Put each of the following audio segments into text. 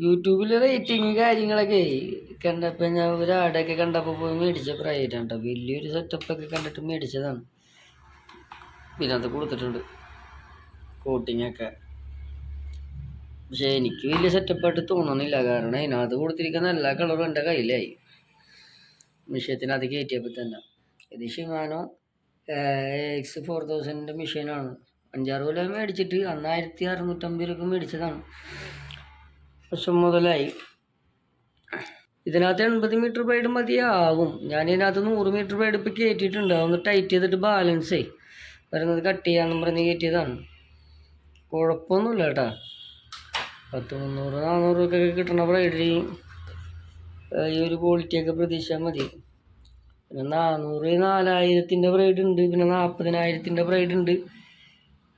യൂട്യൂബിൽ റേറ്റിംഗ് കാര്യങ്ങളൊക്കെ കണ്ടപ്പോൾ ഞാൻ ഒരു ആടൊക്കെ കണ്ടപ്പോൾ പോയി മേടിച്ച പ്രൈവറ്റാണ് കേട്ടോ. വലിയൊരു സെറ്റപ്പൊക്കെ കണ്ടിട്ട് മേടിച്ചതാണ്. പിന്നെ അത് കൊടുത്തിട്ടുണ്ട്. കോട്ടിങ്ങൊക്കെ പക്ഷേ എനിക്ക് വലിയ സെറ്റപ്പായിട്ട് തോന്നുന്നില്ല. കാരണം അതിനകത്ത് കൊടുത്തിരിക്കുന്ന എല്ലാ കളറും എന്റെ കയ്യിലായി. മിഷ്യത്തിനകത്ത് കയറ്റിയപ്പോൾ തന്നെ. ഇത് ഷിമാനോ എക്സ് ഫോർ തൗസൻഡിന്റെ മെഷീനാണ് അഞ്ചാറ് കൊല്ലം മേടിച്ചിട്ട് അന്ന് ആയിരത്തി അറുന്നൂറ്റമ്പത് രൂപ മേടിച്ചതാണ്. പക്ഷെ മുതലായി. ഇതിനകത്ത് എൺപത് മീറ്റർ ബ്രൈഡ് മതിയാകും ഞാൻ ഇതിനകത്ത് നൂറ് മീറ്റർ ബ്രൈഡ് ഇപ്പോൾ കയറ്റിയിട്ടുണ്ട് അതൊന്ന് ടൈറ്റ് ചെയ്തിട്ട് ബാലൻസേ വരുന്നത് കട്ട് ചെയ്യാമെന്ന് പറഞ്ഞ് കയറ്റിയതാണ് കുഴപ്പമൊന്നുമില്ല കേട്ടാ. പത്ത് മുന്നൂറ് നാന്നൂറ് ഒക്കെ കിട്ടണ ബ്രൈഡിൽ ഈ ഒരു ക്വാളിറ്റിയൊക്കെ പ്രതീക്ഷിച്ചാൽ മതി. പിന്നെ നാനൂറ് നാലായിരത്തിന്റെ ബ്രൈഡ് ഉണ്ട്. പിന്നെ നാൽപ്പതിനായിരത്തിന്റെ ബ്രൈഡ് ഉണ്ട്.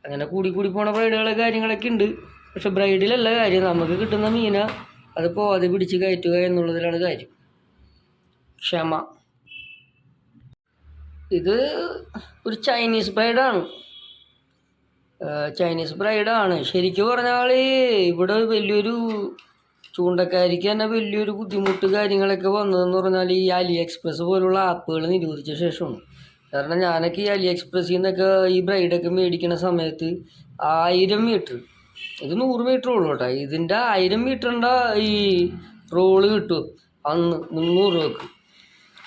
അങ്ങനെ കൂടി കൂടി പോണ ബ്രൈഡുകളെ കാര്യങ്ങളൊക്കെ ഉണ്ട്. പക്ഷെ ബ്രൈഡിലല്ല കാര്യം. നമുക്ക് കിട്ടുന്ന മീന. അത് പോവാതെ പിടിച്ച് കയറ്റുക എന്നുള്ളതിലാണ് കാര്യം. ക്ഷമ. ഇത് ഒരു ചൈനീസ് ബ്രൈഡാണ്. ചൈനീസ് ബ്രൈഡാണ്. ശരിക്കും പറഞ്ഞാൽ ഇവിടെ വലിയൊരു ചൂണ്ടക്കാരിക്ക് തന്നെ വലിയൊരു ബുദ്ധിമുട്ട് കാര്യങ്ങളൊക്കെ വന്നതെന്ന് പറഞ്ഞാൽ ഈ അലി എക്സ്പ്രസ് പോലുള്ള ആപ്പുകൾ നിരോധിച്ച ശേഷമാണ്. കാരണം ഞാനൊക്കെ ഈ അലി എക്സ്പ്രസ്സിൽ നിന്നൊക്കെ ഈ ബ്രൈഡൊക്കെ മേടിക്കുന്ന സമയത്ത് ആയിരം മീറ്റർ ഇത് നൂറ് മീറ്റർ ഉള്ളൂ കേട്ടോ. ഇതിന്റെ ആയിരം മീറ്ററിന്റെ ഈ റോൾ കിട്ടും. അന്ന് മുന്നൂറ് രൂപക്ക്.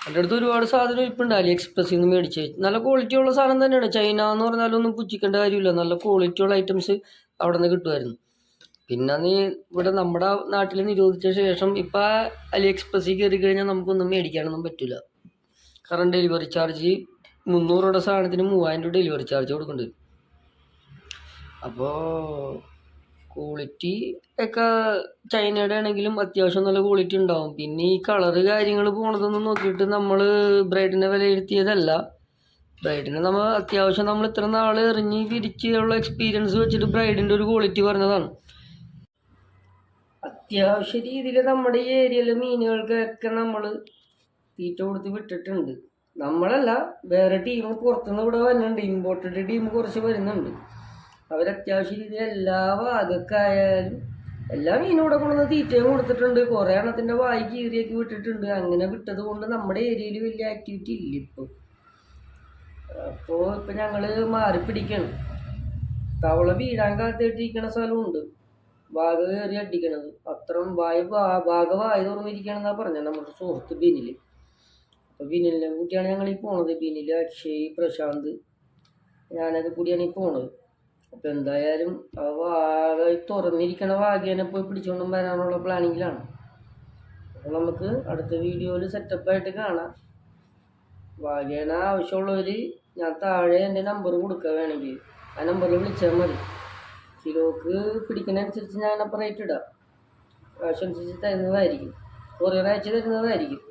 എന്റെ അടുത്ത് ഒരുപാട് സാധനം ഇപ്പം ഉണ്ട് അലി എക്സ്പ്രസ്സിൽ നിന്ന് മേടിച്ച്. നല്ല ക്വാളിറ്റി ഉള്ള സാധനം തന്നെയാണ്. ചൈന എന്ന് പറഞ്ഞാലൊന്നും പുച്ഛിക്കേണ്ട കാര്യമില്ല. നല്ല ക്വാളിറ്റി ഉള്ള ഐറ്റംസ് അവിടെ നിന്ന് കിട്ടുമായിരുന്നു. പിന്നെ നീ ഇവിടെ നമ്മുടെ നാട്ടിൽ നിരോധിച്ച ശേഷം ഇപ്പം അലി എക്സ്പ്രസ്സിൽ കയറി കഴിഞ്ഞാൽ നമുക്കൊന്നും മേടിക്കാനൊന്നും പറ്റില്ല കാരണം ഡെലിവറി ചാർജ് മുന്നൂറ് രൂപയുടെ സാധനത്തിന് മൂവായിരം രൂപ ഡെലിവറി ചാർജ് കൊടുക്കുന്നുണ്ട് അപ്പോൾ ക്വാളിറ്റി ഒക്കെ ചൈനയുടെ ആണെങ്കിലും അത്യാവശ്യം നല്ല ക്വാളിറ്റി ഉണ്ടാവും. പിന്നെ ഈ കളറ് കാര്യങ്ങൾ പോണതൊന്നും നോക്കിയിട്ട് നമ്മൾ ബ്രൈഡിനെ വിലയിരുത്തിയതല്ല. ബ്രൈഡിനെ നമ്മൾ അത്യാവശ്യം നമ്മൾ ഇത്ര നാൾ എറിഞ്ഞ് പിരിച്ച് ഉള്ള എക്സ്പീരിയൻസ് വെച്ചിട്ട് ബ്രൈഡിന്റെ ഒരു ക്വാളിറ്റി പറഞ്ഞതാണ്. അത്യാവശ്യ രീതിയിൽ നമ്മുടെ ഈ ഏരിയയിലെ മീനുകൾക്കൊക്കെ നമ്മൾ തീറ്റ കൊടുത്ത് വിട്ടിട്ടുണ്ട്. നമ്മളല്ല വേറെ ടീം പുറത്തുനിന്ന് ഇവിടെ വരുന്നുണ്ട് ഇമ്പോർട്ടഡ് ടീം കുറച്ച് വരുന്നുണ്ട്. അവർ അത്യാവശ്യ രീതിയിൽ എല്ലാ ഭാഗക്കായാലും എല്ലാ മീനും ഇവിടെ കൊണ്ടുവന്ന് തീറ്റയും കൊടുത്തിട്ടുണ്ട്. കുറേ എണ്ണത്തിന്റെ വായി കീറിയൊക്കെ വിട്ടിട്ടുണ്ട്. അങ്ങനെ വിട്ടത് കൊണ്ട് നമ്മുടെ ഏരിയയിൽ വലിയ ആക്ടിവിറ്റി ഇല്ല ഇപ്പോൾ അപ്പോൾ ഇപ്പം ഞങ്ങൾ മാറി പിടിക്കണം തവള വീഴാൻ കാത്തിട്ടിരിക്കണ സ്ഥലമുണ്ട്. വാഗ കയറി അടിക്കണത്. അത്രയും വായ വാഗ വായ തുറന്നിരിക്കണമെന്നാണ് പറഞ്ഞത് നമ്മുടെ സുഹൃത്ത് ബിനിൽ അപ്പോൾ ബിനിലിനെ കൂട്ടിയാണ് ഞങ്ങൾ ഈ പോണത്. ബിനിൽ അക്ഷയ് പ്രശാന്ത്. ഞാനത് കൂടിയാണ് ഈ പോണത്. അപ്പോൾ എന്തായാലും ആ വാഴ തുറന്നിരിക്കണ വാഗേനെ പോയി പിടിച്ചുകൊണ്ടും വരാനുള്ള പ്ലാനിങ്ങിലാണ്. അപ്പോൾ നമുക്ക് അടുത്ത വീഡിയോയിൽ സെറ്റപ്പായിട്ട് കാണാം. വാഗേന ആവശ്യമുള്ളവർ ഞാൻ താഴെ എന്റെ നമ്പർ കൊടുക്കുക വേണമെങ്കിൽ ആ നമ്പറിൽ വിളിച്ചാൽ മതി. കിലോക്ക് പിടിക്കുന്നതനുസരിച്ച് ഞാൻ അപ്പം റേറ്റ് ഇടാം. ആവശ്യമനുസരിച്ച് തരുന്നതായിരിക്കും. കൊറിയർ അയച്ച് തരുന്നതായിരിക്കും.